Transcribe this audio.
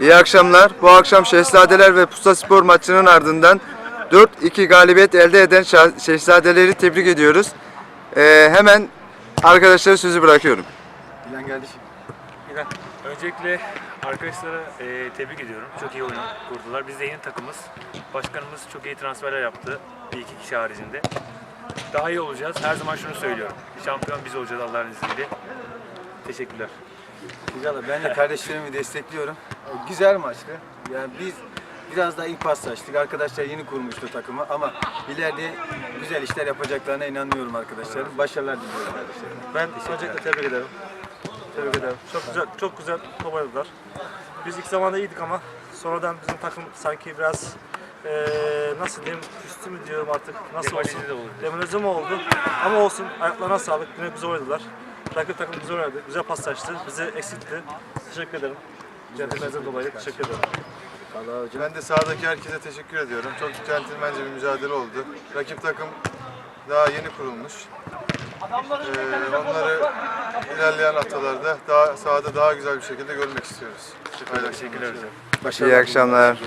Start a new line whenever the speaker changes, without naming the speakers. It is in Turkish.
İyi akşamlar. Bu akşam Şehzadeler ve Pusta Spor maçının ardından 4-2 galibiyet elde eden Şehzadeleri tebrik ediyoruz. Ee, hemen arkadaşlara sözü bırakıyorum.
Bilen kardeşim.
İnan, Öncelikle arkadaşlara e, tebrik ediyorum. Çok iyi oyun kurdular. Biz de yeni takımız. Başkanımız çok iyi transferler yaptı. Bir iki kişi haricinde. Daha iyi olacağız. Her zaman şunu söylüyorum. Şampiyon biz olacağız Allah'ın izniyle. Teşekkürler.
Güzel. Ben de kardeşlerimi destekliyorum. Güzel maçtı. Yani biz biraz daha ilk paslaştık. Arkadaşlar yeni kurmuştu takımı ama ileride güzel işler yapacaklarına inanıyorum arkadaşlarım. Başarılar diliyorum kardeşlerim.
Ben öncelikle tebrik ederim. Tebrik ederim. Çok güzel, çok güzel top oynadılar. Biz ilk zamanda iyiydik ama sonradan bizim takım sanki biraz eee nasıl diyeyim, küstü mü diyorum artık, nasıl olsun,
de oldu.
demoralize mi oldu? Ama olsun, ayaklarına sağlık, yine güzel oynadılar. Rakip takım güzel oynadı, güzel paslaştı, bizi eksiltti. Teşekkür ederim. Centilmenizden dolayı teşekkür ederim.
Ben de sahadaki herkese teşekkür ediyorum. Çok centilmence bir mücadele oldu. Rakip takım daha yeni kurulmuş. Ee, onları ilerleyen haftalarda daha sahada daha güzel bir şekilde görmek istiyoruz.
Teşekkürler hocam.
İyi akşamlar.